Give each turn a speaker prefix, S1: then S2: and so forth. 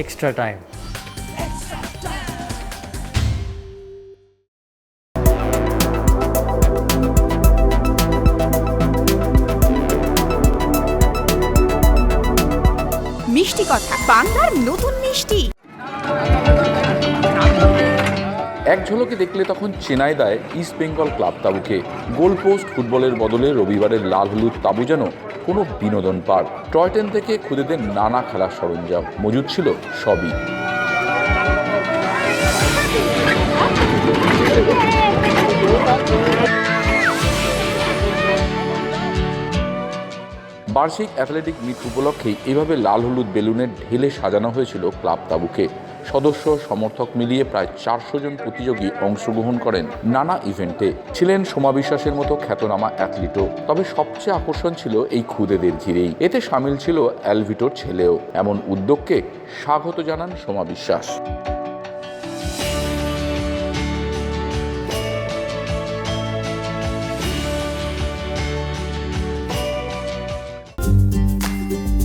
S1: extra time.
S2: মিষ্টি কথা বাংলার নতুন মিষ্টি
S3: এক ঝলকে দেখলে তখন চেনাই দেয় ইস্ট বেঙ্গল ক্লাব তাবুকে। গোলপোস্ট ফুটবলের বদলে রবিবারের লাল হলুদ তাবু যেন কোনো বিনোদন পার্ক টয় ট্রেন থেকে খুদেদের নানা খেলার সরঞ্জাম। মজুদ ছিল সবই। বার্ষিক অ্যাথলেটিক মিট উপলক্ষেই এভাবে লাল হলুদ বেলুনের ঢেলে সাজানো হয়েছিল ক্লাব তাবুকে। সদস্য সমর্থক মিলিয়ে প্রায় চারশো জন প্রতিযোগী অংশগ্রহণ করেন নানা ইভেন্টে। ছিলেন সোমা বিশ্বাসের মতো খ্যাতনামা অ্যাথলিটও, তবে সবচেয়ে আকর্ষণ ছিল এই খুদেদের ঘিরেই। এতে সামিল ছিল অ্যালভিটোর ছেলেও। এমন উদ্যোগকে স্বাগত জানান সোমা বিশ্বাস।